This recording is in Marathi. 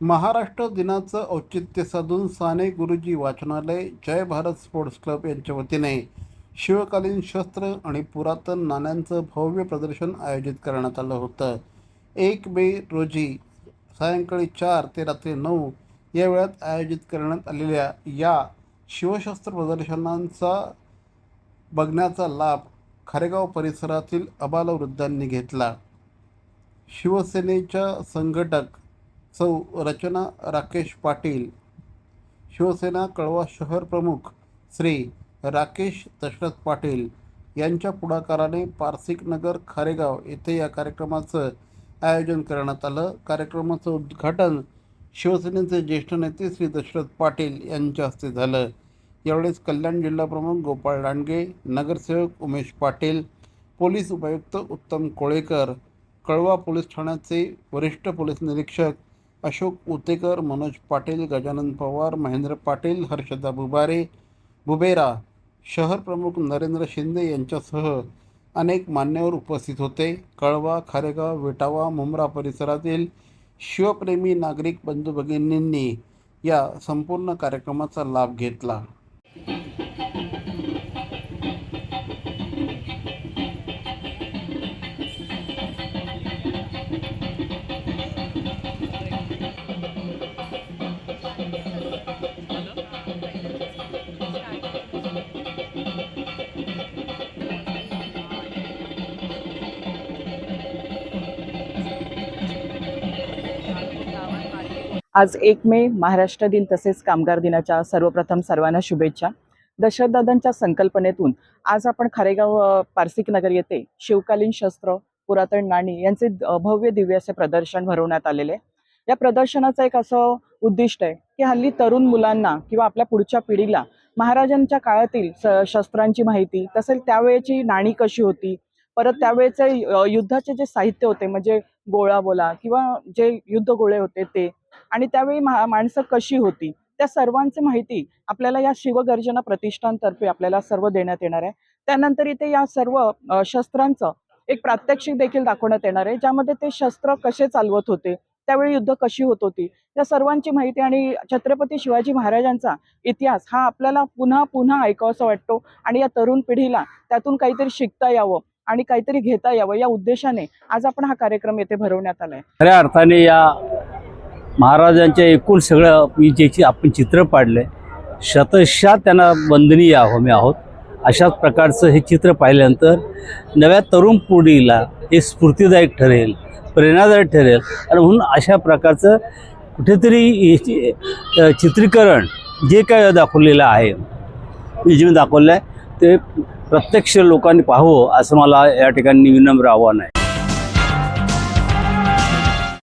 महाराष्ट्र दिनाचं औचित्य साधून साने गुरुजी वाचनालय जय भारत स्पोर्ट्स क्लब यांच्या वतीने शिवकालीन शस्त्र आणि पुरातन नाण्यांचं भव्य प्रदर्शन आयोजित करण्यात आलं होतं. एक मे रोजी सायंकाळी चार ते रात्री नऊ या वेळात आयोजित करण्यात आलेल्या या शिवशस्त्र प्रदर्शनांचा बघण्याचा लाभ खारेगाव परिसरातील अबालवृद्धांनी घेतला. शिवसेनेच्या संघटक सौ रचना राकेश पाटील. शिवसेना कळवा शहर प्रमुख श्री राकेश दशरथ पाटील यांच्या पुढाकाराने पारसिक नगर खारेगाव येथे या कार्यक्रमाचं आयोजन करण्यात आलं. कार्यक्रमाचं उद्घाटन शिवसेनेचे ज्येष्ठ नेते श्री दशरथ पाटील यांच्या हस्ते झालं. यावेळेस कल्याण जिल्हा प्रमुख गोपाळ लांडगे नगरसेवक उमेश पाटील पोलीस उपायुक्त उत्तम कोळेकर कळवा पोलीस ठाण्याचे वरिष्ठ पोलीस निरीक्षक अशोक उतेकर मनोज पाटील गजानन पवार महेंद्र पाटील हर्षदा बुबारे बुबेरा शहर प्रमुख नरेंद्र शिंदे यांच्यासह अनेक मान्यवर उपस्थित होते. कळवा खारेगाव विटावा मुंब्रा परिसरातील शिवप्रेमी नागरिक बंधू भगिनींनी या संपूर्ण कार्यक्रमाचा लाभ घेतला. आज एक मे महाराष्ट्र दिन तसेच कामगार दिनाच्या सर्वप्रथम सर्वांना शुभेच्छा दशरथदादांच्या संकल्पनेतून आज आपण खारेगाव पारसिक नगर येथे शिवकालीन शस्त्र पुरातन नाणी यांचे भव्य दिव्य असे प्रदर्शन भरवण्यात आलेले आहे. या प्रदर्शनाचं एक असं उद्दिष्ट आहे की हल्ली तरुण मुलांना किंवा आपल्या पुढच्या पिढीला महाराजांच्या काळातील स- शस्त्रांची माहिती तसेच त्यावेळेची नाणी कशी होती परत त्यावेळेचे युद्धाचे जे साहित्य होते म्हणजे गोळा बोला किंवा जे युद्ध गोळे होते ते आणि त्यावेळी माणसं कशी होती? त्या सर्वांची माहिती आपल्याला या शिवगर्जना प्रतिष्ठानतर्फे आपल्याला सर्व देण्यात येणार आहे. त्यानंतर इथे या सर्व शस्त्रांचं एक प्रात्यक्षिक देखील दाखवण्यात येणार आहे ज्यामध्ये ते शस्त्र कसे चालवत होते त्यावेळी युद्ध कशी होत होती या सर्वांची माहिती आणि छत्रपती शिवाजी महाराजांचा इतिहास हा आपल्याला पुन्हा पुन्हा ऐकावासा वाटतो आणि या तरुण पिढीला त्यातून काहीतरी शिकता यावं आणि काहीतरी घेता यावं या उद्देशाने आज आपण हा कार्यक्रम येथे भरवण्यात आलाय खऱ्या अर्थाने या महाराजांच्या एकूण सगळं मी ज्याची आपण चित्र पाडलं आहे शतशः त्यांना बंदनीय आहो मी आहोत. अशाच प्रकारचं हे चित्र पाहिल्यानंतर नव्या तरुण पिढीला हे स्फूर्तीदायक ठरेल प्रेरणादायक ठरेल. आणि म्हणून अशा प्रकारचं कुठेतरी हे चित्रीकरण जे काय दाखवलेलं आहे जे दाखवलं आहे ते प्रत्यक्ष लोकांनी पाहावं असं मला या ठिकाणी विनम्र आव्हान आहे.